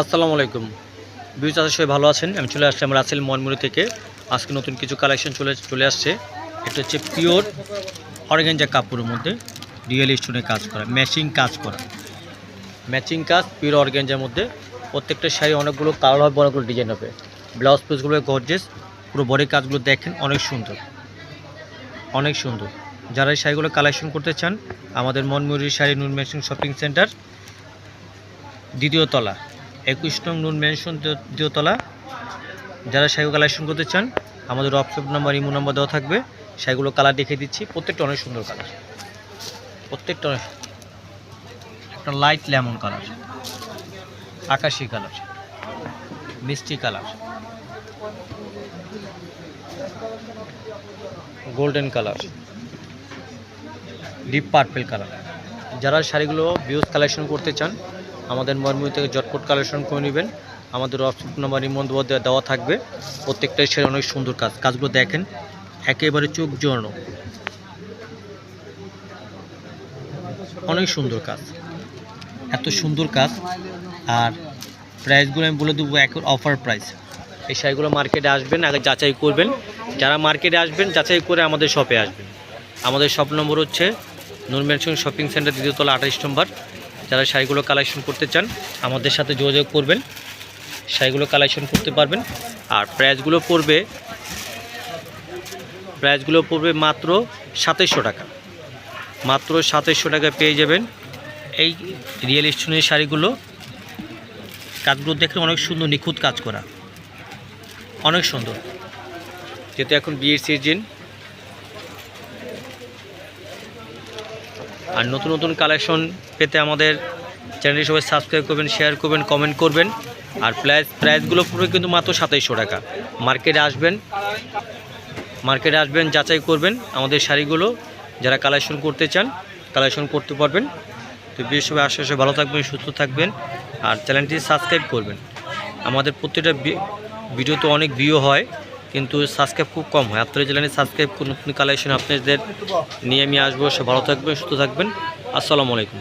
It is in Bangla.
আসসালামু আলাইকুম। বিউজ আশা সবাই ভালো আছেন? আমি চলে আসছি আমার রাসেল মনমুড়ি থেকে। আজকে নতুন কিছু কালেকশন চলে চলে আসছে। এটা হচ্ছে পিওর অর্গেঞ্জা কাপড়ের মধ্যে রিয়েল স্টোনে কাজ করা ম্যাচিং কাজ করা। ম্যাচিং কাজ পিওর অর্গেঞ্জার মধ্যে। প্রত্যেকটা শাড়ি অনেকগুলো কালার হবে, অনেকগুলো ডিজাইন হবে। ব্লাউজ পিসগুলো গর্জেস পুরো বডি কাজগুলো দেখেন, অনেক সুন্দর। অনেক সুন্দর। যারা এই শাড়িগুলো কালেকশন করতে চান, আমাদের মনমুড়ি শাড়ি নুন ম্যাচিং শপিং সেন্টার দ্বিতীয় তলা। একুশ নং নুন মেনশন দ্বিতীয় যারা শাড়িগুলো কালেকশন করতে চান, আমাদের হোয়াটসঅ্যাপ নাম্বার ইমো নাম্বার দেওয়া থাকবে। শাড়িগুলো কালার দেখিয়ে দিচ্ছি। প্রত্যেকটা অনেক সুন্দর কালার প্রত্যেকটা একটা লাইট লেমন কালার আকাশি কালার মিষ্টি colour golden colour deep purple colour যারা শাড়িগুলো ভিউজ কালেকশন করতে চান আমাদের মরমুই থেকে জটপট কালেকশন করে নেবেন। আমাদের হোয়াটসঅ্যাপ নাম্বার ইমন দেওয়া থাকবে। প্রত্যেকটাই শাড়ি অনেক সুন্দর কাজ। কাজগুলো দেখেন, একেবারে চোখ জড়ানো। অনেক সুন্দর কাজ। এত সুন্দর কাজ। আর প্রাইসগুলো আমি বলে দেবো এক অফার প্রাইস এই শাড়িগুলো মার্কেটে আসবেন, আগে যাচাই করবেন। যারা মার্কেটে আসবেন, যাচাই করে আমাদের শপে আসবেন। আমাদের শপ নম্বর হচ্ছে নুন মেনশন শপিং সেন্টার দ্বিতীয়তলা আঠাশ নম্বর। যারা শাড়িগুলো কালেকশন করতে চান, আমাদের সাথে যোগাযোগ করবেন, শাড়িগুলো কালেকশন করতে পারবেন। আর প্রাইসগুলো পড়বে প্রাইসগুলো পড়বে মাত্র সাতাইশশো টাকা। মাত্র সাতাইশশো টাকা পেয়ে যাবেন এই রিয়েল স্টোনের শাড়িগুলো। কাজগুলো দেখলে অনেক সুন্দর, নিখুঁত কাজ করা। অনেক সুন্দর। যেহেতু এখন বিয়ের সিজন আর নতুন নতুন কালেকশন পেতে আমাদের চ্যানেলটি সবাই সাবস্ক্রাইব করবেন শেয়ার করবেন কমেন্ট করবেন। আর প্রাইস প্রাইসগুলো পুরো কিন্তু মাত্র সাতাইশশো টাকা। মার্কেটে আসবেন মার্কেটে আসবেন, যাচাই করবেন আমাদের শাড়িগুলো। যারা কালেকশন করতে চান কালেকশন করতে পারবেন। তো বিশেষ সবাই আশেপাশে ভালো থাকবেন, সুস্থ থাকবেন। আর চ্যানেলটি সাবস্ক্রাইব করবেন। আমাদের প্রত্যেকটা ভি- ভিডিওতে অনেক ভিউ হয়। কিন্তু সাবস্ক্রাইব খুব কম হয়। আপনারা জেলানি সাবস্ক্রাইব নতুন কালেকশন আপনাদের নিয়ে আমি আসব। সে ভালো থাকবেন, সুস্থ থাকবেন। আসসালামু আলাইকুম।